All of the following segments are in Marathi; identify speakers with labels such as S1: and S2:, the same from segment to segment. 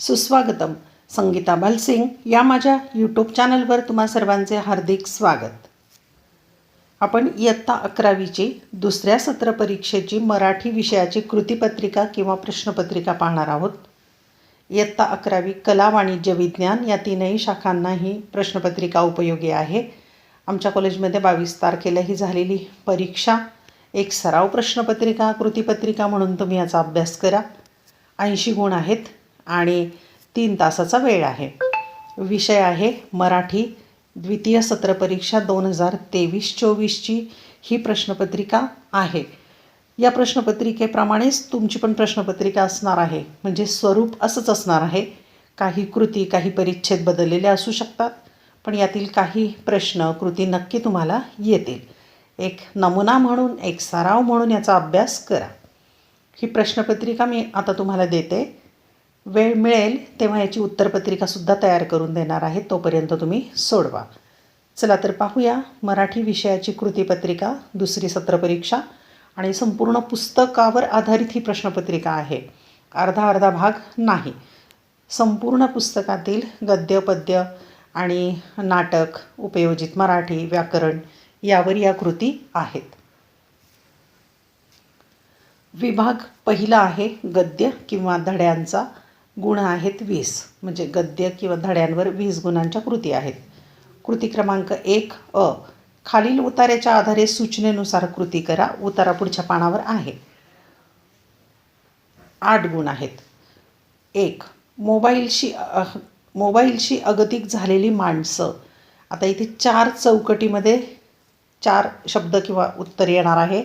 S1: सुस्वागतम. संगीता भालसिंग या माझ्या यूट्यूब चॅनलवर तुम्हा सर्वांचे हार्दिक स्वागत. आपण इयत्ता अकरावीची दुसऱ्या सत्र परीक्षेची मराठी विषयाची कृतीपत्रिका किंवा प्रश्नपत्रिका पाहणार आहोत. इयत्ता अकरावी कला वाणिज्य विज्ञान या तीनही शाखांना ही प्रश्नपत्रिका उपयोगी आहे. आमच्या कॉलेजमध्ये बावीस तारखेला ही झालेली परीक्षा. एक सराव प्रश्नपत्रिका कृतीपत्रिका म्हणून तुम्ही याचा अभ्यास करा. ऐंशी गुण आहेत. आणि तीन तासाचा वेळ आहे. विषय आहे मराठी. द्वितीय सत्र परीक्षा दोन हजार तेवीस चोवीसची ही प्रश्नपत्रिका आहे. या प्रश्नपत्रिकेप्रमाणेच तुमची पण प्रश्नपत्रिका असणार आहे. म्हणजे स्वरूप असंच असणार आहे. काही कृती काही परिच्छेद बदललेले असू शकतात पण यातील काही प्रश्न कृती नक्की तुम्हाला येतील. एक नमुना म्हणून एक सराव म्हणून याचा अभ्यास करा. ही प्रश्नपत्रिका मी आता तुम्हाला देते. वेळ मिळेल तेव्हा याची उत्तरपत्रिकासुद्धा तयार करून देणार आहे. तोपर्यंत तुम्ही सोडवा. चला तर पाहूया मराठी विषयाची कृतीपत्रिका दुसरी सत्रपरीक्षा आणि संपूर्ण पुस्तकावर आधारित ही प्रश्नपत्रिका आहे. अर्धा अर्धा भाग नाही. संपूर्ण पुस्तकातील गद्य पद्य आणि नाटक उपयोजित मराठी व्याकरण यावर या कृती आहेत. विभाग पहिला आहे गद्य किंवा धड्यांचा. गुण आहेत वीस. म्हणजे गद्य किंवा धड्यांवर वीस गुणांच्या कृती आहेत. कृती क्रमांक एक अ. खालील उतार्याच्या आधारे सूचनेनुसार कृती करा. उतारा पुढच्या पानावर आहे. आठ गुण आहेत. एक मोबाईलशी मोबाईलशी अगतिक झालेली माणसं. आता इथे चार चौकटीमध्ये चार शब्द किंवा उत्तर येणार आहे.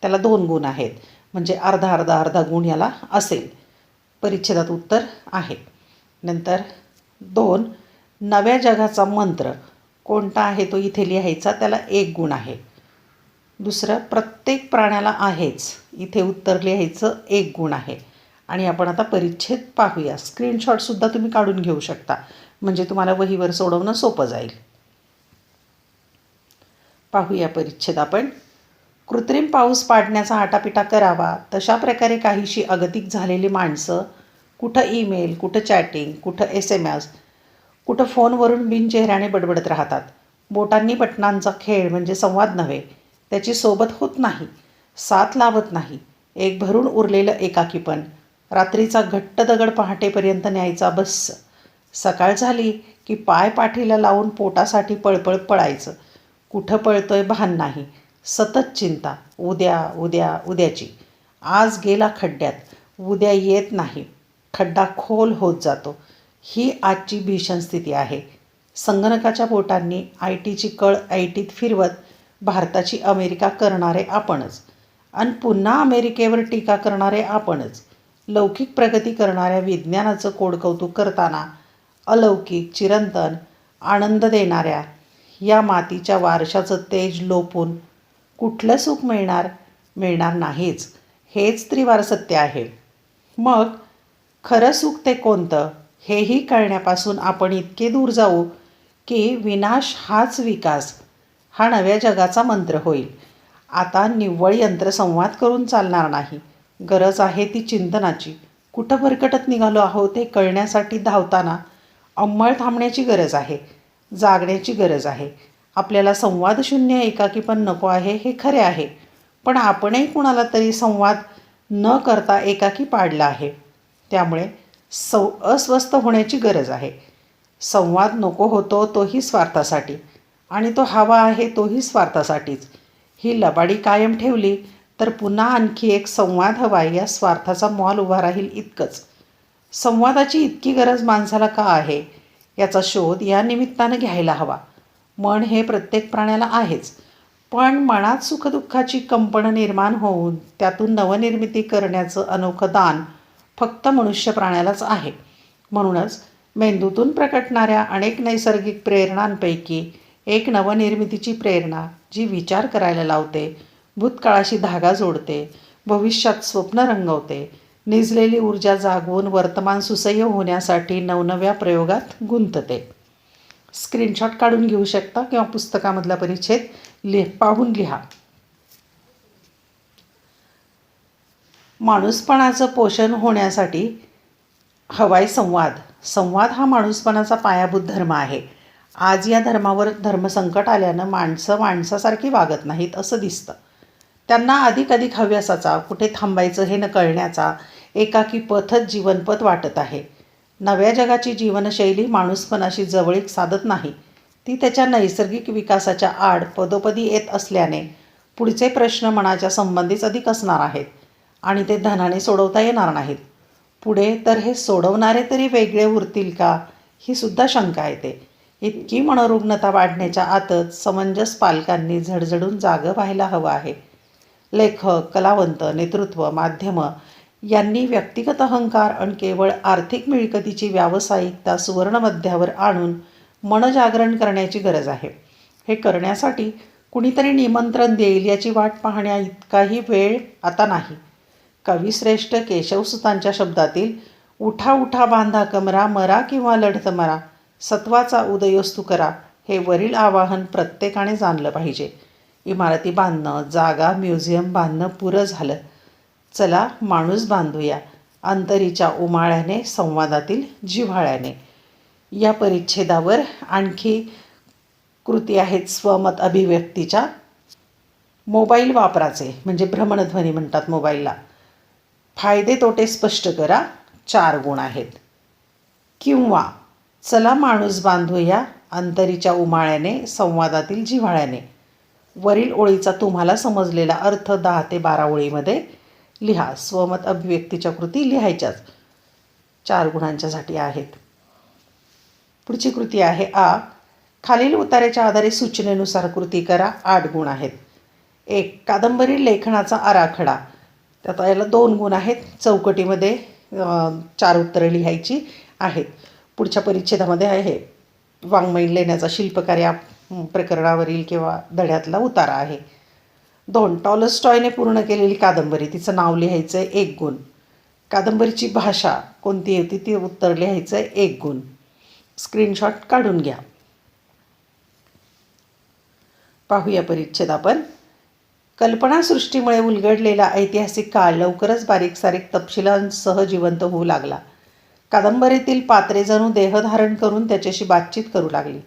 S1: त्याला दोन गुण आहेत. म्हणजे अर्धा अर्धा अर्धा गुण याला असेल. परिच्छेदात उत्तर आहे. नंतर दोन नव्या जगाचा मंत्र कोणता आहे तो इथे लिहायचा? त्याला एक गुण आहे. दुसरं प्रत्येक प्राण्याला आहेच इथे उत्तर लिहायचं एक गुण आहे. आणि आपण आता परिच्छेद पाहूया. स्क्रीनशॉटसुद्धा तुम्ही काढून घेऊ शकता. म्हणजे तुम्हाला वहीवर सोडवणं सोपं जाईल. पाहूया परिच्छेद आपण. कृत्रिम पाऊस पाडण्याचा आटापिटा करावा तशा प्रकारे काहीशी अगतिक झालेली माणसं कुठं ईमेल कुठं चॅटिंग कुठं एस एम एस कुठं फोनवरून बिनचेहऱ्याने बडबडत राहतात. बोटांनी बटनांचा खेळ म्हणजे संवाद नव्हे त्याची सोबत होत नाही साथ लावत नाही एक भरून उरलेलं एकाकीपण रात्रीचा घट्ट दगड पहाटेपर्यंत न्यायचा बस्स सकाळ झाली की पाय पाठीला लावून पोटासाठी पळपळ पळायचं कुठं पळतोय भान नाही सतत चिंता उद्या उद्या उद्याची. आज गेला खड्ड्यात उद्या येत नाही. खड्डा खोल होत जातो. ही आजची भीषण स्थिती आहे. संगणकाच्या बोटांनी आय टीची कळ आय टीत फिरवत भारताची अमेरिका करणारे आपणच आणि पुन्हा अमेरिकेवर टीका करणारे आपणच. लौकिक प्रगती करणाऱ्या विज्ञानाचं कोडकौतुक करताना अलौकिक चिरंतन आनंद देणाऱ्या या मातीच्या वारशाचं तेज लोपून कुठलं सुख मिळणार मिळणार नाहीच. हेच त्रिवार सत्य आहे. मग खरं सुख ते कोणतं? हेही कळण्यापासून आपण इतके दूर जाऊ की विनाश हाच विकास. हा नव्या जगाचा मंत्र होईल. आता निव्वळ यंत्रसंवाद करून चालणार नाही. गरज आहे ती चिंतनाची. कुठं भरकटत निघालो आहोत हे कळण्यासाठी धावताना अंमळ थांबण्याची गरज आहे. जागण्याची गरज आहे. आपल्याला संवादशून्य एकाकी पण नको आहे हे खरे आहे. पण आपणही कुणाला तरी संवाद न करता एकाकी पाडला आहे. त्यामुळे सौ अस्वस्थ होण्याची गरज आहे. संवाद नको होतो तोही स्वार्थासाठी. आणि तो हवा आहे तोही स्वार्थासाठीच. ही लबाडी कायम ठेवली तर पुन्हा आणखी एक संवाद हवा या स्वार्थाचा मॉल उभा राहील इतकंच. संवादाची इतकी गरज माणसाला का आहे? याचा शोध या निमित्तानं घ्यायला हवा. मन हे प्रत्येक प्राण्याला आहेच. पण मनात सुखदुःखाची कंपनं निर्माण होऊन त्यातून नवनिर्मिती करण्याचं अनोखं दान फक्त मनुष्य प्राण्यालाच आहे. म्हणूनच मेंदूतून प्रकटणाऱ्या अनेक नैसर्गिक प्रेरणांपैकी एक नवनिर्मितीची प्रेरणा जी विचार करायला लावते भूतकाळाशी धागा जोडते भविष्यात स्वप्न रंगवते निजलेली ऊर्जा जागवून वर्तमान सुसह्य होण्यासाठी नवनव्या प्रयोगात गुंतते. स्क्रीनशॉट काढून घेऊ शकता किंवा पुस्तकामधला परिच्छेद लिह पाहून लिहा. माणूसपणाचं पोषण होण्यासाठी हवाय संवाद. संवाद हा माणूसपणाचा पायाभूत धर्म आहे. आज या धर्मावर धर्मसंकट आल्यानं माणसं माणसासारखी वागत नाहीत असं दिसतं. त्यांना अधिक अधिक हव्यासाचा कुठे थांबायचं हे न कळण्याचा एकाकी पथच जीवनपथ वाटत आहे. नव्या जगाची जीवनशैली माणूसपणाशी जवळीक साधत नाही. ती त्याच्या नैसर्गिक विकासाच्या आड पदोपदी येत असल्याने पुढचे प्रश्न मनाच्या संबंधीच अधिक असणार आहेत आणि ते धनाने सोडवता येणार नाहीत. पुढे तर हे सोडवणारे तरी वेगळे उरतील का? ही सुद्धा शंका येते. इतकी मनोरुग्णता वाढण्याच्या आतच समंजस पालकांनी झडझडून जागं व्हायला हवं आहे. लेखक कलावंत नेतृत्व माध्यमं यांनी व्यक्तिगत अहंकार आणि केवळ आर्थिक मिळकतीची व्यावसायिकता सुवर्णमध्यावर आणून मनजागरण करण्याची गरज आहे. हे करण्यासाठी कुणीतरी निमंत्रण देईल याची वाट पाहण्या इतकाही वेळ आता नाही. कविश्रेष्ठ केशवसुतांच्या शब्दातील उठा उठा बांधा कमरा मरा किंवा लढत मरा सत्वाचा उदयोस्तू करा हे वरील आवाहन प्रत्येकाने जाणलं पाहिजे. इमारती बांधणं जागा म्युझियम बांधणं पुरं झालं. चला माणूस बांधूया. अंतरीच्या उमाळ्याने संवादातील जिव्हाळ्याने. या परिच्छेदावर आणखी कृती आहेत स्वमत अभिव्यक्तीच्या. मोबाईल वापराचे म्हणजे भ्रमणध्वनी म्हणतात मोबाईलला. फायदे तोटे स्पष्ट करा चार गुण आहेत. किंवा चला माणूस बांधूया अंतरीच्या उमाळ्याने संवादातील जिव्हाळ्याने. वरील ओळीचा तुम्हाला समजलेला अर्थ दहा ते बारा ओळीमध्ये लिहा. स्वमत अभिव्यक्तीच्या कृती लिहायच्याच. चार गुणांच्यासाठी आहेत. पुढची कृती आहे आ. खालील उतार्याच्या आधारे सूचनेनुसार कृती करा. आठ गुण आहेत. एक कादंबरी लेखनाचा आराखडा. त्यात याला दोन गुण आहेत. चौकटीमध्ये चार उत्तरं लिहायची आहेत. पुढच्या परिच्छेदामध्ये आहे. वाङ्मयीन लेण्याचा शिल्पकार्या प्रकरणावरील किंवा धड्यातला उतारा आहे. दोन. टॉलस्टॉयने पूर्ण केलेली कादंबरी तिचं नाव लिहायचं आहे एक गुण. कादंबरीची भाषा कोणती होती ती उत्तर लिहायचं आहे एक गुण. स्क्रीनशॉट काढून घ्या. पाहूया परिच्छेद आपण. कल्पनासृष्टीमुळे उलगडलेला ऐतिहासिक काळ लवकरच बारीक सारीक तपशिलांसह जिवंत होऊ लागला. कादंबरीतील पात्रे जणू देहधारण करून त्याच्याशी बातचीत करू लागली.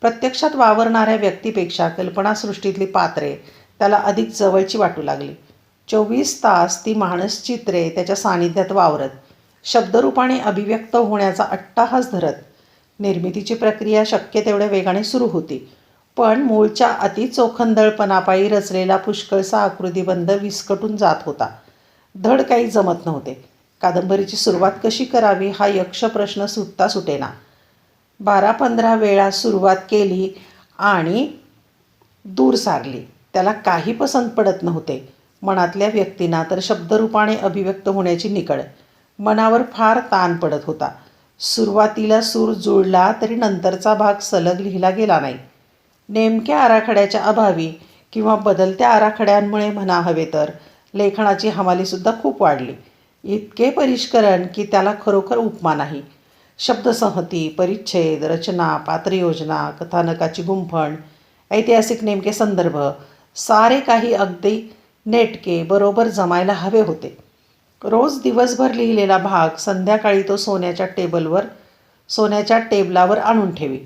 S1: प्रत्यक्षात वावरणाऱ्या व्यक्तीपेक्षा कल्पनासृष्टीतली पात्रे त्याला अधिक जवळची वाटू लागली. चोवीस तास ती मानसचित्रे त्याच्या सानिध्यात वावरत शब्दरूपाने अभिव्यक्त होण्याचा अट्टाहास धरत. निर्मितीची प्रक्रिया शक्य तेवढ्या वेगाने सुरू होती पण मूळच्या अतिचोखंदळपणापायी रचलेला पुष्कळसा आकृतीबंध विस्कटून जात होता. धड काही जमत नव्हते. कादंबरीची सुरुवात कशी करावी हा यक्ष प्रश्न सुटता सुटेना. बारा पंधरा वेळा सुरुवात केली आणि दूर सारली. त्याला काही पसंत पडत नव्हते. मनातल्या व्यक्तींना तर शब्दरूपाने अभिव्यक्त होण्याची निकड. मनावर फार ताण पडत होता. सुरुवातीला सूर जुळला तरी नंतरचा भाग सलग लिहिला गेला नाही. नेमक्या आराखड्याच्या अभावी किंवा बदलत्या आराखड्यांमुळे म्हणा हवे तर लेखनाची हमालीसुद्धा खूप वाढली. इतके परिष्करण की त्याला खरोखर उपमा नाही. शब्दसंहती परिच्छेद रचना पात्रयोजना कथानकाची गुंफण ऐतिहासिक नेमके संदर्भ सारे काही अगदी नेटके बरोबर जमायला हवे होते. रोज दिवसभर लिहिलेला भाग संध्याकाळी तो सोन्याच्या टेबलवर सोन्याच्या टेबलावर आणून ठेवी.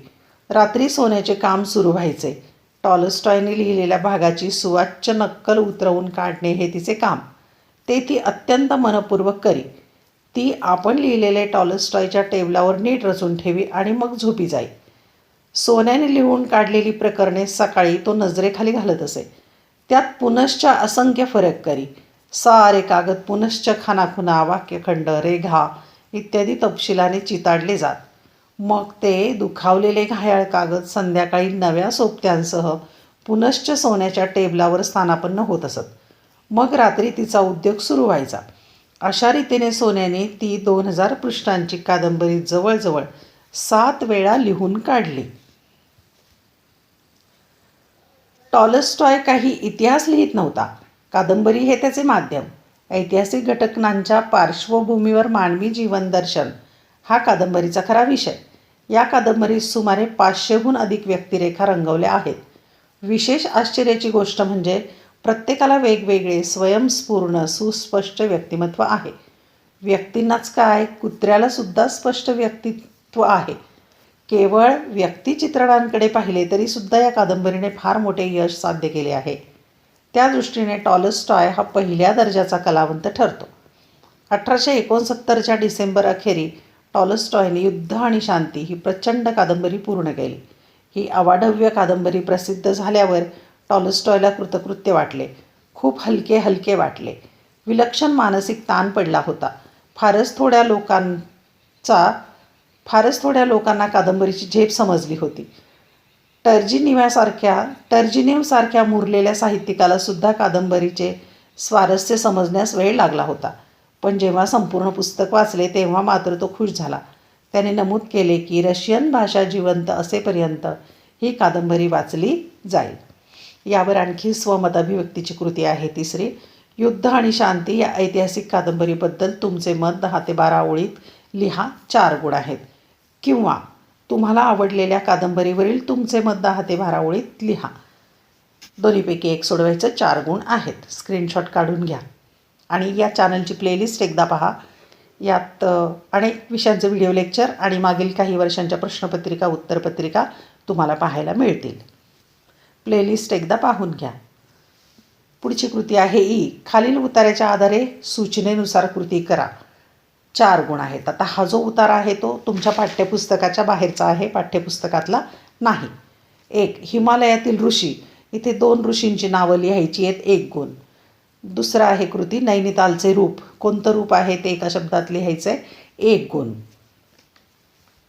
S1: रात्री सोन्याचे काम सुरू व्हायचे. टॉलस्टॉयने लिहिलेल्या भागाची सुवाच्य नक्कल उतरवून काढणे हे तिचे काम. ते ती अत्यंत मनपूर्वक करी. ती आपण लिहिलेले टॉलस्टॉयच्या टेबलावर नीट रचून ठेवी आणि मग झोपी जाई. सोन्याने लिहून काढलेली प्रकरणे सकाळी तो नजरेखाली घालत असे. त्यात पुनश्च असंख्य फरक करी. सारे कागद पुनश्च खानाखुना वाक्यखंड रेघा इत्यादी तपशिलाने चिताडले जात. मग ते दुखावलेले घायाळ कागद संध्याकाळी नव्या सोबत्यांसह पुनश्च सोन्याच्या टेबलावर स्थानापन्न होत असत. मग रात्री तिचा उद्योग सुरू व्हायचा. अशा रीतीने सोन्याने ती दोन हजार पृष्ठांची कादंबरी जवळजवळ सात वेळा लिहून काढली. टॉलस्टॉय काही इतिहास लिहित नव्हता. कादंबरी हे त्याचे माध्यम. ऐतिहासिक घटनांच्या पार्श्वभूमीवर मानवी जीवन दर्शन हा कादंबरीचा खरा विषय. या कादंबरीत सुमारे पाचशेहून अधिक व्यक्तिरेखा रंगवल्या आहेत. विशेष आश्चर्याची गोष्ट म्हणजे प्रत्येकाला वेगवेगळे स्वयंस्फूर्ण सुस्पष्ट व्यक्तिमत्व आहे. व्यक्तींनाच काय कुत्र्यालासुद्धा स्पष्ट व्यक्तित्व आहे. केवळ व्यक्तिचित्रणांकडे पाहिले तरीसुद्धा या कादंबरीने फार मोठे यश साध्य केले आहे. त्या दृष्टीने टॉलस्टॉय हा पहिल्या दर्जाचा कलावंत ठरतो. अठराशे एकोणसत्तरच्या डिसेंबर अखेरी टॉलस्टॉयने युद्ध आणि शांती ही प्रचंड कादंबरी पूर्ण केली. ही अवाढव्य कादंबरी प्रसिद्ध झाल्यावर टॉलस्टॉयला कृतकृत्य वाटले. खूप हलके हलके वाटले. विलक्षण मानसिक ताण पडला होता. फारच थोड्या लोकांचा फारच थोड्या लोकांना कादंबरीची झेप समजली होती. टर्जिनिव्यासारख्या टर्जिनिवसारख्या मुरलेल्या साहित्यिकाला सुद्धा कादंबरीचे स्वारस्य समजण्यास वेळ लागला होता. पण जेव्हा संपूर्ण पुस्तक वाचले तेव्हा मात्र तो खुश झाला. त्याने नमूद केले की रशियन भाषा जिवंत असेपर्यंत ही कादंबरी वाचली जाईल. यावर आणखी स्वमत अभिव्यक्तीची कृती आहे तिसरी. युद्ध आणि शांती या ऐतिहासिक कादंबरीबद्दल तुमचे मत दहा ते बारा ओळीत लिहा चार गुण आहेत. किंवा तुम्हाला आवडलेल्या कादंबरीवरील तुमचे मत दहा ते बारा ओळीत लिहा. दोन्हीपैकी एक सोडवायचं चार गुण आहेत. स्क्रीनशॉट काढून घ्या. आणि या चॅनलची प्लेलिस्ट एकदा पहा. यात अनेक विषयांचे व्हिडिओ लेक्चर आणि मागील काही वर्षांच्या प्रश्नपत्रिका उत्तरपत्रिका तुम्हाला पाहायला मिळतील. प्लेलिस्ट एकदा पाहून घ्या. पुढची कृती आहे ई. खालील उतार्याच्या आधारे सूचनेनुसार कृती करा. चार गुण आहेत. आता हा जो उतारा आहे तो तुमच्या पाठ्यपुस्तकाच्या बाहेरचा आहे पाठ्यपुस्तकातला नाही. एक हिमालयातील ऋषी. इथे दोन ऋषींची नावं लिहायची आहेत एक गुण. दुसरं आहे कृती नैनितालचे रूप. कोणतं रूप आहे ते एका शब्दात लिहायचं आहे एक गुण.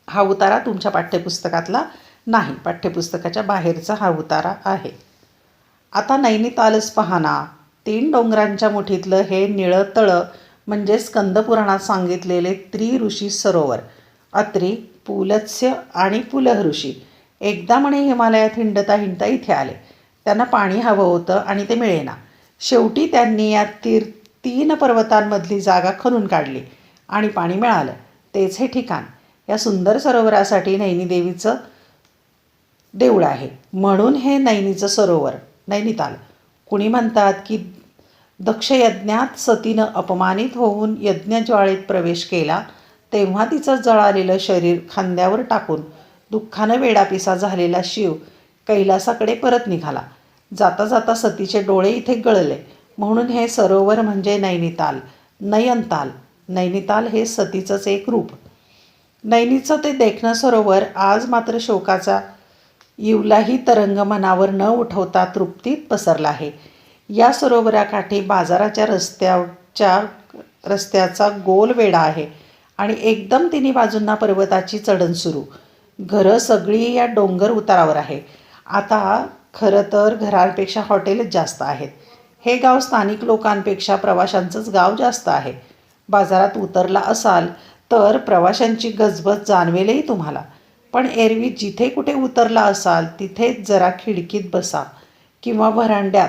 S1: हा उतारा तुमच्या पाठ्यपुस्तकातला नाही. पाठ्यपुस्तकाच्या बाहेरचा हा उतारा आहे. आता नैनितालच पाहना. तीन डोंगरांच्या मुठीतलं हे निळं तळं म्हणजे स्कंदपुराणात सांगितलेले त्रिऋषी सरोवर अत्री पुलत्स्य आणि पुलह ऋषी एकदा म्हणे हिमालयात हिंडता हिंडता इथे आले. त्यांना पाणी हवं होतं आणि ते मिळेना. शेवटी त्यांनी या तीर तीन पर्वतांमधली जागा खणून काढली आणि पाणी मिळालं. तेच हे ठिकाण. या सुंदर सरोवरासाठी नैनी देवीचं देऊळ आहे. म्हणून हे नैनीचं सरोवर नैनिताल. कुणी म्हणतात की दक्षयज्ञात सतीनं अपमानित होऊन यज्ञज्वाळेत प्रवेश केला तेव्हा तिचं जळालेलं शरीर खांद्यावर टाकून दुःखानं वेडापिसा झालेला शिव कैलासाकडे परत निघाला. जाता जाता सतीचे डोळे इथे गळले. म्हणून हे सरोवर म्हणजे नैनिताल नयनताल. नैनिताल हे सतीचंच एक रूप. नैनीचं ते देखणं सरोवर आज मात्र शोकाचा इवलाही तरंग मनावर न उठवता तृप्तीत पसरला आहे. या सरोवराकाठी बाजाराच्या रस्त्याच्या रस्त्याचा गोल वेढा आहे आणि एकदम तिन्ही बाजूंना पर्वताची चढण सुरू. घरं सगळी या डोंगर उतारावर आहे. आता खरं तर घरांपेक्षा हॉटेलच जास्त आहेत. हे गाव स्थानिक लोकांपेक्षा प्रवाशांचंच गाव जास्त आहे. बाजारात उतरला असाल तर प्रवाशांची गजबज जाणवेलही तुम्हाला. पण एरवी जिथे कुठे उतरला असाल तिथेच जरा खिडकीत बसा किंवा व्हरांड्यात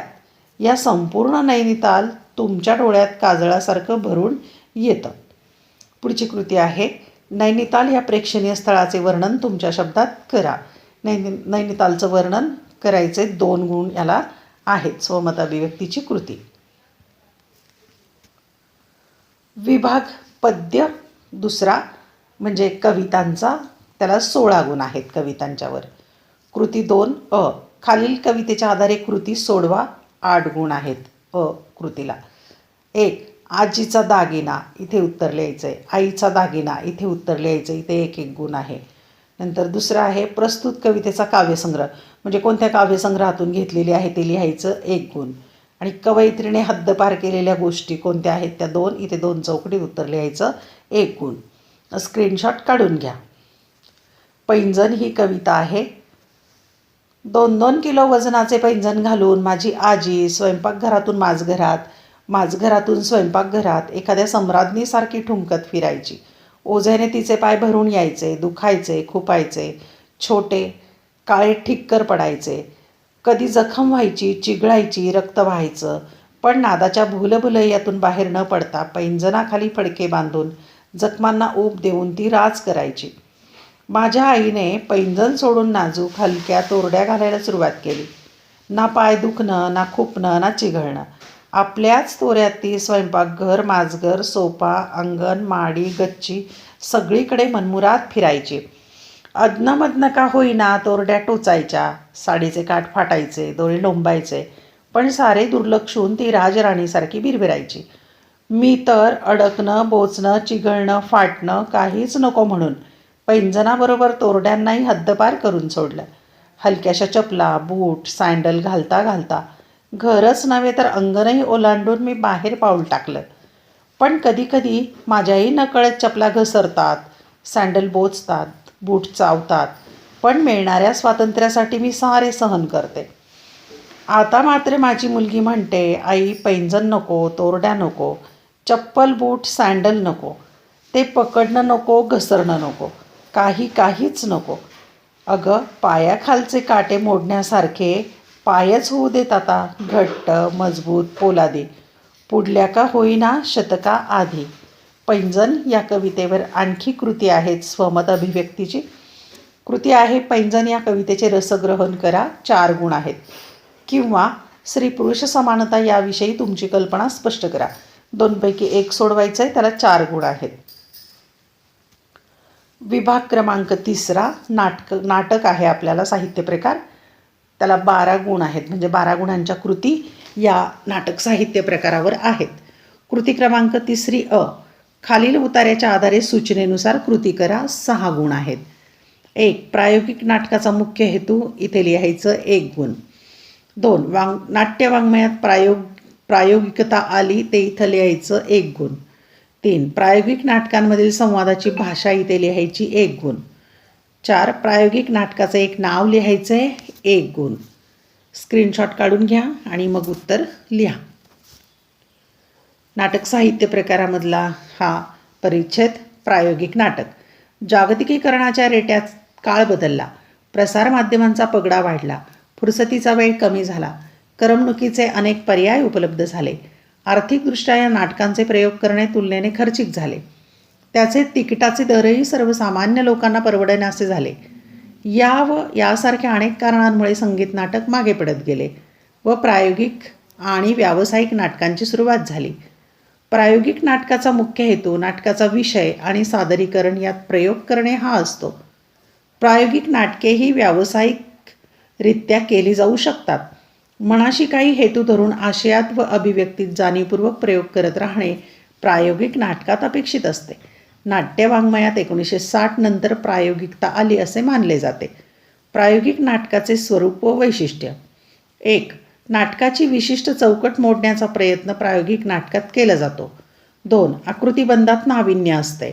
S1: या संपूर्ण नैनिताल तुमच्या डोळ्यात काजळासारखं भरून येतं. पुढची कृती आहे नैनिताल या प्रेक्षणीय स्थळाचे वर्णन तुमच्या शब्दात करा. नैनि नैनितालचं वर्णन करायचे दोन गुण याला आहेत स्वमत अभिव्यक्तीची कृती. विभाग पद्य दुसरा म्हणजे कवितांचा त्याला सोळा गुण आहेत कवितांच्यावर. कृती दोन अ. खालील कवितेच्या आधारे कृती सोडवा आठ गुण आहेत अ कृतीला एक आजीचा दागिना इथे उत्तर लिहायचं आहे आईचा दागिना इथे उत्तर लिहायचं इथे एक एक गुण आहे. नंतर दुसरं आहे प्रस्तुत कवितेचा काव्यसंग्रह. म्हणजे कोणत्या काव्यसंग्रहातून घेतलेली आहे ते लिहायचं एक गुण. आणि कवयित्रीने हद्दपार केलेल्या गोष्टी कोणत्या आहेत? त्या दोन इथे दोन चौकटीत उत्तर लिहायचं एक गुण. स्क्रीनशॉट काढून घ्या. पैंजण ही कविता आहे. दोन दोन किलो वजनाचे पैंजण घालून माझी आजी स्वयंपाकघरातून माझघरात माझघरातून स्वयंपाकघरात एखाद्या सम्राज्ञीसारखी ठुंकत फिरायची. ओझ्याने तिचे पाय भरून यायचे दुखायचे खुपायचे छोटे काळे ठिक्कर पडायचे. कधी जखम व्हायची चिघळायची रक्त व्हायचं. पण नादाच्या भुलभुलैयातून बाहेर न पडता पैंजणाखाली फडके बांधून जखमांना ऊब देऊन ती राज करायची. माझ्या आईने पैंजण सोडून नाजूक हलक्या तोरड्या घालायला सुरुवात केली. ना पाय दुखणं ना खुपणं ना चिघळणं. आपल्याच तोऱ्यात ती स्वयंपाकघर माजघर सोफा अंगण माडी गच्ची सगळीकडे मनमुरात फिरायची. अदनमधनं का होईना तोरड्या टोचायच्या. साडीचे काठ फाटायचे डोळे लोंबायचे. पण सारे दुर्लक्षून ती राजराणीसारखी बिरबिरायची. मी तर अडकणं बोचणं चिघळणं फाटणं काहीच नको म्हणून पैंजणाबरोबर तोरड्यांनाही हद्दपार करून सोडलं. हलक्याशा चपला बूट सँडल घालता घालता. घरच नव्हे तर अंगणही ओलांडून मी बाहेर पाऊल टाकलं. पण कधीकधी माझ्याही नकळत चपला घसरतात सँडल बोचतात बूट चावतात. पण मिळणाऱ्या स्वातंत्र्यासाठी मी सारे सहन करते. आता मात्र माझी मुलगी म्हणते आई पैंजण नको तोरड्या नको. चप्पल बूट सँडल नको. ते पकडणं नको घसरणं नको. काही काहीच नको. अगं पायाखालचे काटे मोडण्यासारखे पायच होऊ देत आता घट्ट मजबूत पोलादी. पुढल्या का होईना शतका आधी. पैंजण या कवितेवर आणखी कृती आहेत स्वमत अभिव्यक्तीची. कृती आहे पैंजण या कवितेचे रसग्रहण करा चार गुण आहेत. किंवा स्त्री पुरुष समानता याविषयी तुमची कल्पना स्पष्ट करा. दोनपैकी एक सोडवायचं आहे त्याला चार गुण आहेत. विभाग क्रमांक तिसरा नाटक नाटक आहे आपल्याला साहित्य प्रकार. त्याला बारा गुण आहेत म्हणजे बारा गुणांच्या कृती या नाटक साहित्य प्रकारावर आहेत. कृती क्रमांक तिसरी अ. खालील उतार्याच्या आधारे सूचनेनुसार कृती करा सहा गुण आहेत. एक प्रायोगिक नाटकाचा मुख्य हेतू इथे लिहायचं एक गुण. दोन वांग नाट्यवाङ्मयात प्रायोग प्रायोगिकता आली ते इथं लिहायचं एक गुण. तीन प्रायोगिक नाटकांमधील संवादाची भाषा इथे लिहायची एक गुण. चार प्रायोगिक नाटकाचं एक नाव लिहायचं आहे एक गुण. स्क्रीनशॉट काढून घ्या आणि मग उत्तर लिहा. नाटक साहित्य प्रकारामधला हा परिच्छेद प्रायोगिक नाटक. जागतिकीकरणाच्या रेट्यात काळ बदलला. प्रसारमाध्यमांचा पगडा वाढला. फुरसतीचा वेळ कमी झाला. करमणुकीचे अनेक पर्याय उपलब्ध झाले. आर्थिकदृष्ट्या या नाटकांचे प्रयोग करणे तुलनेने खर्चिक झाले. त्याचे तिकिटाचे दरही सर्वसामान्य लोकांना परवडण्याचे झाले. या व यासारख्या अनेक कारणांमुळे संगीत नाटक मागे पडत गेले व प्रायोगिक आणि व्यावसायिक नाटकांची सुरुवात झाली. प्रायोगिक नाटकाचा मुख्य हेतू नाटकाचा विषय आणि सादरीकरण यात प्रयोग करणे हा असतो. प्रायोगिक नाटके ही व्यावसायिकरित्या केली जाऊ शकतात. मनाशी काही हेतू धरून आशयात व अभिव्यक्तीत जाणीवपूर्वक प्रयोग करत राहणे प्रायोगिक नाटकात अपेक्षित असते. नाट्यवाङ्मयात एकोणीसशे साठ नंतर प्रायोगिकता आली असे मानले जाते. प्रायोगिक नाटकाचे स्वरूप व वैशिष्ट्य. एक नाटकाची विशिष्ट चौकट मोडण्याचा प्रयत्न प्रायोगिक नाटकात केला जातो. दोन आकृतीबंधात नाविन्य असते.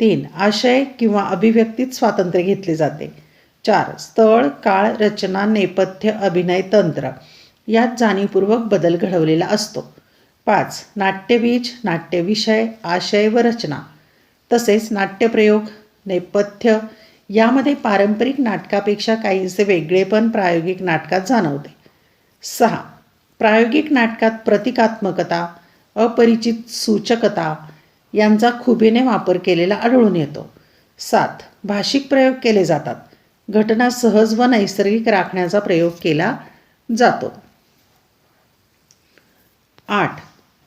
S1: तीन आशय किंवा अभिव्यक्तीत स्वातंत्र्य घेतले जाते. चार स्थळ काळ रचना नेपथ्य अभिनय तंत्र. यात जाणीवपूर्वक बदल घडवलेला असतो. पाच नाट्यबीज नाट्यविषय आशय व रचना. तसेच नाट्यप्रयोग नेपथ्य यामध्ये पारंपरिक नाटकापेक्षा काहीसे वेगळेपण प्रायोगिक नाटकात जाणवते. सहा प्रायोगिक नाटकात प्रतिकात्मकता अपरिचित सूचकता यांचा खुबीने वापर केलेला आढळून येतो. सात भाषिक प्रयोग केले जातात. घटना सहज व नैसर्गिक राखण्याचा प्रयोग केला जातो. आठ.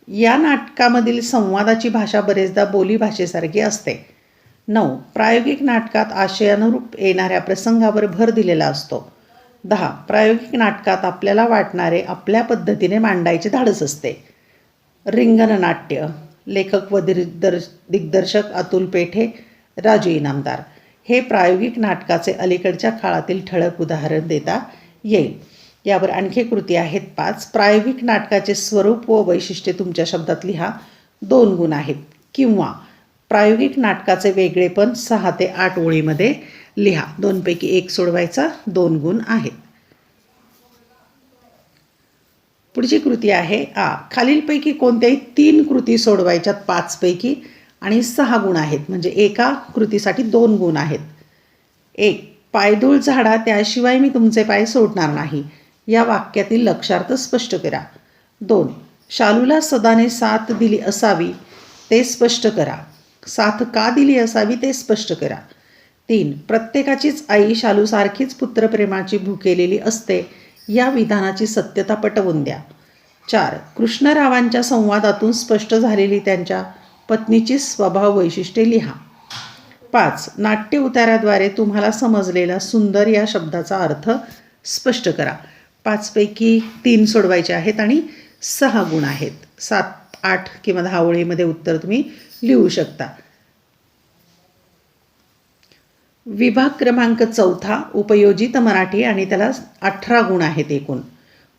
S1: या नाटकामधील संवादाची भाषा बरेचदा बोलीभाषेसारखी असते. नऊ. प्रायोगिक नाटकात आशयानुरूप येणाऱ्या प्रसंगावर भर दिलेला असतो. दहा. प्रायोगिक नाटकात आपल्याला वाटणारे आपल्या पद्धतीने मांडायचे धाडस असते. रिंगण नाट्य. लेखक व दिग्दर्श दिग्दर्शक अतुल पेठे राजू इनामदार. हे प्रायोगिक नाटकाचे अलीकडच्या काळातील ठळक उदाहरण देता येईल. यावर आणखी कृती आहेत पाच. प्रायोगिक नाटकाचे स्वरूप व वैशिष्ट्ये तुमच्या शब्दात लिहा. दोन गुण आहेत. किंवा प्रायोगिक नाटकाचे वेगळेपण सहा ते आठ ओळीमध्ये लिहा. दोनपैकी एक सोडवायचा दोन गुण आहेत. पुढची कृती आहे आ. खालीलपैकी कोणत्याही तीन कृती सोडवायच्यात पाचपैकी आणि सहा गुण आहेत. म्हणजे एका कृतीसाठी दोन गुण आहेत. एक पायदूळ झाडा त्याशिवाय मी तुमचे पाय सोडणार नाही. या वाक्यातील लक्षार्थ स्पष्ट करा. दोन शालूला सदाने साथ दिली असावी ते स्पष्ट करा. साथ का दिली असावी ते स्पष्ट करा. तीन प्रत्येकाचीच आई शालूसारखीच पुत्रप्रेमाची भुकेलेली असते या विधानाची सत्यता पटवून द्या. चार कृष्णरावांच्या संवादातून स्पष्ट झालेली त्यांच्या पत्नीची स्वभाव वैशिष्ट्ये लिहा. पाच नाट्य उताराद्वारे तुम्हाला समजलेला सुंदर या शब्दाचा अर्थ स्पष्ट करा. पाचपैकी तीन सोडवायचे आहेत आणि सहा गुण आहेत. सात आठ किंवा दहा ओळीमध्ये उत्तर तुम्ही लिहू शकता. विभाग क्रमांक चौथा उपयोजित मराठी आणि त्याला अठरा गुण आहेत एकूण.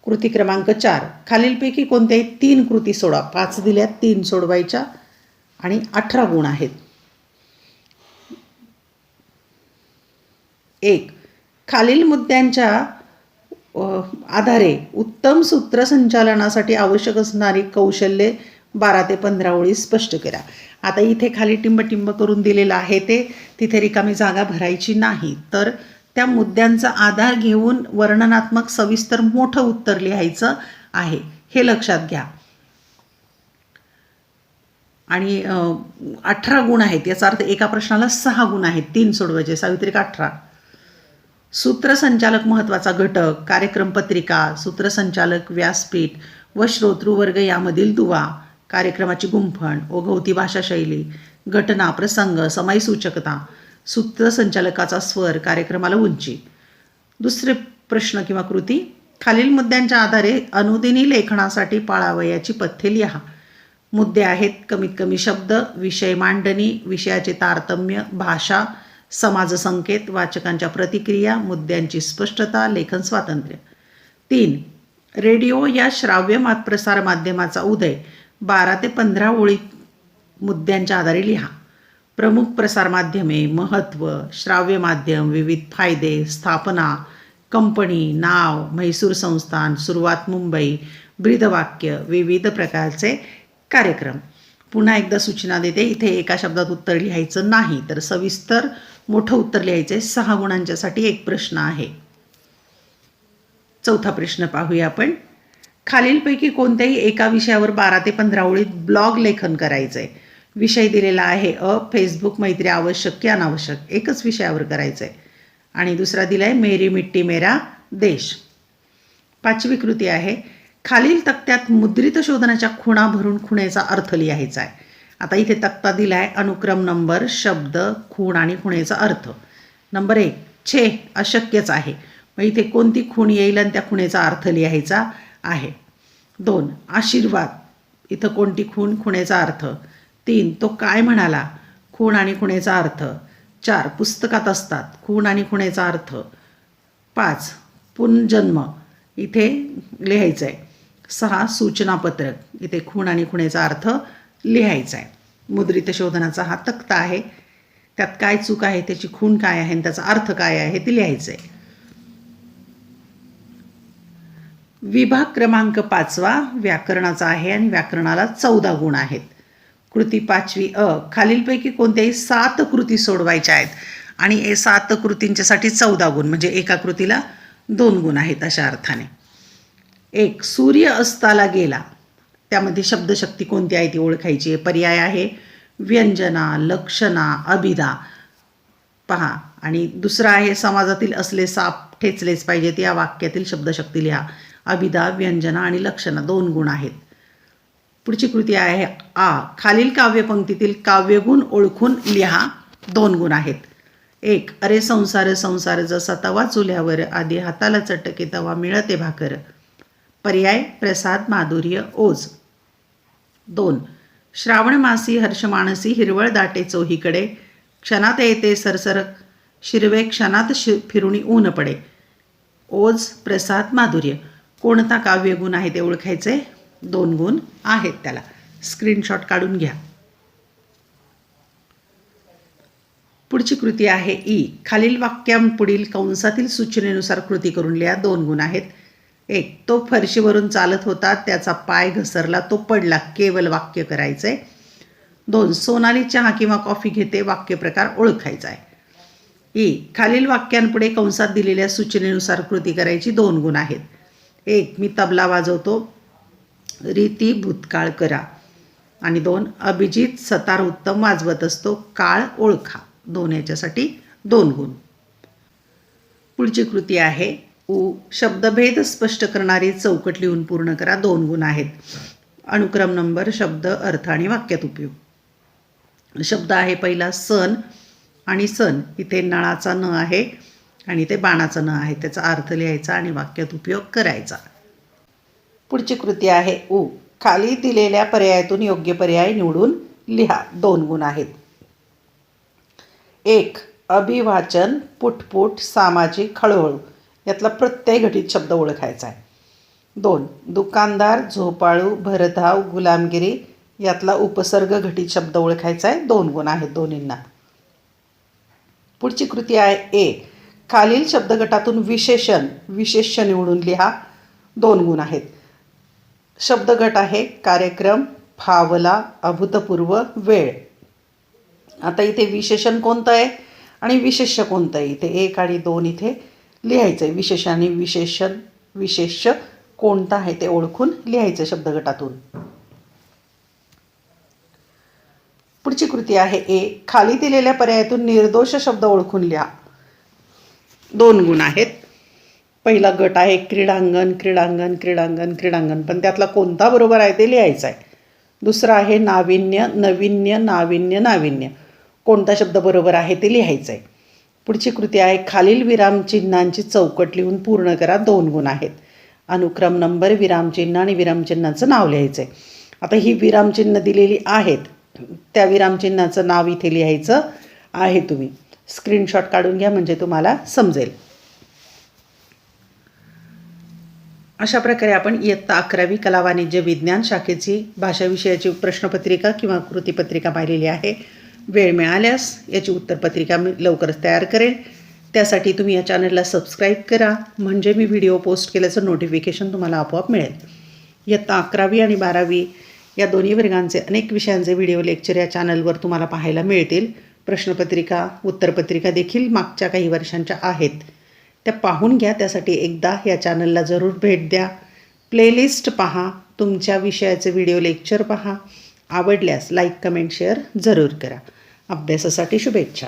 S1: कृती क्रमांक चार खालीलपैकी कोणत्याही तीन कृती सोडा पाच दिल्यात तीन सोडवायच्या आणि अठरा गुण आहेत. एक खालील मुद्द्यांच्या आधारे उत्तम सूत्रसंचालनासाठी आवश्यक असणारी कौशल्ये बारा ते पंधरा ओळी स्पष्ट करा. आता इथे खाली टिंबटिंब करून दिलेलं आहे ते. तिथे रिकामी जागा भरायची नाही. तर त्या मुद्द्यांचा आधार घेऊन वर्णनात्मक सविस्तर मोठं उत्तर लिहायचं आहे. हे लक्षात घ्या. आणि अठरा गुण आहेत. याचा अर्थ एका प्रश्नाला सहा गुण आहेत. तीन सोडवायचे. सावित्रिक अठरा. सूत्रसंचालक महत्त्वाचा घटक कार्यक्रम पत्रिका सूत्रसंचालक व्यासपीठ व श्रोतृवर्ग यामधील दुवा कार्यक्रमाची गुंफण ओघवती भाषाशैली घटना प्रसंग समयसूचकता सूत्रसंचालकाचा स्वर कार्यक्रमाला उंची. दुसरे प्रश्न किंवा कृती खालील मुद्द्यांच्या आधारे अनुदिनी लेखनासाठी पाळावयाची पथ्ये लिहा. मुद्दे आहेत कमीत कमी शब्द विषय मांडणी विषयाचे तारतम्य भाषा समाजसंकेत वाचकांच्या प्रतिक्रिया मुद्द्यांची स्पष्टता लेखन स्वातंत्र्य. तीन रेडिओ या श्राव्य मा प्रसार माध्यमाचा उदय. बारा ते पंधरा ओळी मुद्द्यांच्या आधारे लिहा. प्रमुख प्रसारमाध्यमे महत्त्व श्राव्य माध्यम विविध फायदे स्थापना कंपनी नाव म्हैसूर संस्थान सुरुवात मुंबई ब्रीदवाक्य विविध प्रकारचे कार्यक्रम. पुन्हा एकदा सूचना देते इथे एका शब्दात उत्तर लिहायचं नाही तर सविस्तर मोठं उत्तर लिहायचं आहे सहा गुणांच्यासाठी एक प्रश्न आहे. चौथा प्रश्न पाहूया आपण. खालीलपैकी कोणत्याही एका विषयावर बारा ते पंधरा ओळीत ब्लॉग लेखन करायचं आहे विषय दिलेला आहे अ फेसबुक मैत्री आवश्यक की अनावश्यक? एकच विषयावर करायचं आहे आणि दुसरा दिला आहे मेरी मिट्टी मेरा देश. पाचवी कृती आहे. खालील तक्त्यात मुद्रित शोधनाच्या खुणा भरून खुणेचा अर्थ लिहायचा आहे आता इथे तक्ता दिला आहे अनुक्रम नंबर शब्द खूण आणि खुणेचा अर्थ. नंबर एक छे अशक्यच आहे. मग इथे कोणती खूण येईल आणि त्या खुणेचा अर्थ लिहायचा आहे? दोन आशीर्वाद. इथं कोणती खूण? खुणेचा अर्थ. तीन तो काय म्हणाला? खूण आणि खुणेचा अर्थ. चार पुस्तकात असतात. खूण आणि खुणेचा अर्थ. पाच पुनजन्म इथे लिहायचं आहे सहा सूचनापत्रक. इथे खूण आणि खुणेचा अर्थ लिहायचा आहे. मुद्रित शोधनाचा हा तक्ता आहे. त्यात काय चूक आहे त्याची खूण काय आहे आणि त्याचा अर्थ काय आहे ते लिहायचं आहे विभाग क्रमांक पाचवा व्याकरणाचा आहे आणि व्याकरणाला चौदा गुण आहेत. कृती पाचवी अ खालीलपैकी कोणत्याही सात कृती सोडवायच्या आहेत. आणि हे सात कृतींच्यासाठी चौदा गुण म्हणजे एका कृतीला दोन गुण आहेत अशा अर्थाने. एक सूर्य अस्ताला गेला. त्यामध्ये शब्दशक्ती कोणती आहे ती ओळखायची आहे? पर्याय आहे. व्यंजना लक्षणा अभिधा पहा. आणि दुसरा आहे समाजातील असले साप ठेचलेच पाहिजेत या वाक्यातील शब्दशक्ती लिहा. अभिधा व्यंजना आणि लक्षणा दोन गुण आहेत. पुढची कृती आहे. आ. खालील काव्यपंक्तीतील काव्यगुण ओळखून लिहा. दोन गुण आहेत. एक. अरे संसार संसार जसा तवा चुल्यावर आधी हाताला चटके तवा मिळते भाकर. पर्याय. प्रसाद माधुर्य ओज दोन. श्रावण मासी हर्षमानसी हिरवळ दाटे चोहीकडे. क्षणात येते सरसर. शिरवे क्षणात शि फिरुणी ऊन पडे. ओज प्रसाद माधुर्य. कोणता काव्यगुण आहे ते ओळखायचे? दोन गुण आहेत त्याला. स्क्रीनशॉट काढून घ्या. पुढची कृती आहे ई. खालील वाक्यां पुढील कंसातील सूचनेनुसार कृती करून लिहा. दोन गुण आहेत. एक तो फरशीवरून चालत होता त्याचा पाय घसरला तो पडला केवळ वाक्य करायचं आहे दोन सोनाली चहा किंवा कॉफी घेते वाक्यप्रकार ओळखायचा आहे ई खालील वाक्यांपुढे कंसात दिलेल्या सूचनेनुसार कृती करायची दोन गुण आहेत. एक मी तबला वाजवतो रीती भूतकाळ करा. आणि दोन अभिजित सतार उत्तम वाजवत असतो काळ ओळखा. दोन याच्यासाठी दोन गुण. पुढची कृती आहे उ शब्दभेद स्पष्ट करणारी चौकट लिहून पूर्ण करा. दोन गुण आहेत. अनुक्रम नंबर शब्द अर्थ आणि वाक्यात उपयोग. शब्द आहे पहिला सण आणि सण इथे नळाचा न आहे आणि ते बाणाचा न आहे. त्याचा अर्थ लिहायचा आणि वाक्यात उपयोग करायचा. पुढची कृती आहे उ. खाली दिलेल्या पर्यायातून योग्य पर्याय निवडून लिहा. दोन गुण आहेत. एक अभिवाचन पुटपुट सामाजिक हळूहळू यातला प्रत्यय घटित शब्द ओळखायचा आहे. दोन दुकानदार झोपाळू भरधाव गुलामगिरी यातला उपसर्ग घटित शब्द ओळखायचा आहे. दोन गुण आहेत दोन्हींना. पुढची कृती आहे ए. खालील शब्दगटातून विशेषण विशेष्य निवडून लिहा. दोन गुण आहेत. शब्दगट आहे कार्यक्रम फावला अभूतपूर्व वेळ. आता इथे विशेषण कोणतं आहे? आणि विशेष्य कोणतं आहे? इथे एक आणि दोन इथे लिहायचं आहे विशेष आणि विशेषण कोणतं आहे ते ओळखून लिहायचं शब्दगटातून. पुढची कृती आहे ए. खाली दिलेल्या पर्यायातून निर्दोष शब्द ओळखून लिहा. दोन गुण आहेत. पहिला गट आहे क्रीडांगण क्रीडांगण क्रीडांगण क्रीडांगण. पण त्यातला कोणता बरोबर आहे ते लिहायचं आहे दुसरा आहे नाविन्य नविन्य नाविन्य नाविन्य. कोणता शब्द बरोबर आहे ते लिहायचं आहे पुढची कृती आहे खालील विरामचिन्हांची चौकट लिहून पूर्ण करा दोन गुण आहेत. अनुक्रम नंबर विरामचिन्ह आणि विरामचिन्हाचं नाव लिहायचं आहे आता ही विरामचिन्ह दिलेली आहेत. त्या विरामचिन्हाचं नाव इथे लिहायचं आहे तुम्ही. स्क्रीनशॉट काढून घ्या म्हणजे तुम्हाला समजेल. अशा प्रकारे आपण इयत्ता अकरावी कला वाणिज्य विज्ञान शाखेची भाषा विषयाची प्रश्नपत्रिका किंवा कृतीपत्रिका पाहिलेली आहे. वेळ मिळाल्यास याची उत्तरपत्रिका मी लवकरच तयार करेन त्यासाठी तुम्ही या चॅनलला सबस्क्राईब करा म्हणजे मी व्हिडिओ पोस्ट केल्याचं नोटिफिकेशन तुम्हाला आपोआप मिळेल. इयत्ता अकरावी आणि बारावी या दोन्ही वर्गांचे अनेक विषयांचे व्हिडिओ लेक्चर या चॅनलवर तुम्हाला पाहायला मिळतील. प्रश्नपत्रिका उत्तरपत्रिका देखील मागच्या काही वर्षांच्या आहेत. त्या पाहून घ्या त्यासाठी एकदा या चॅनलला जरूर भेट द्या. प्लेलिस्ट पहा तुमच्या विषयाचे व्हिडिओ लेक्चर पहा. आवडल्यास लाईक कमेंट शेअर जरूर करा. अभ्यासासाठी शुभेच्छा.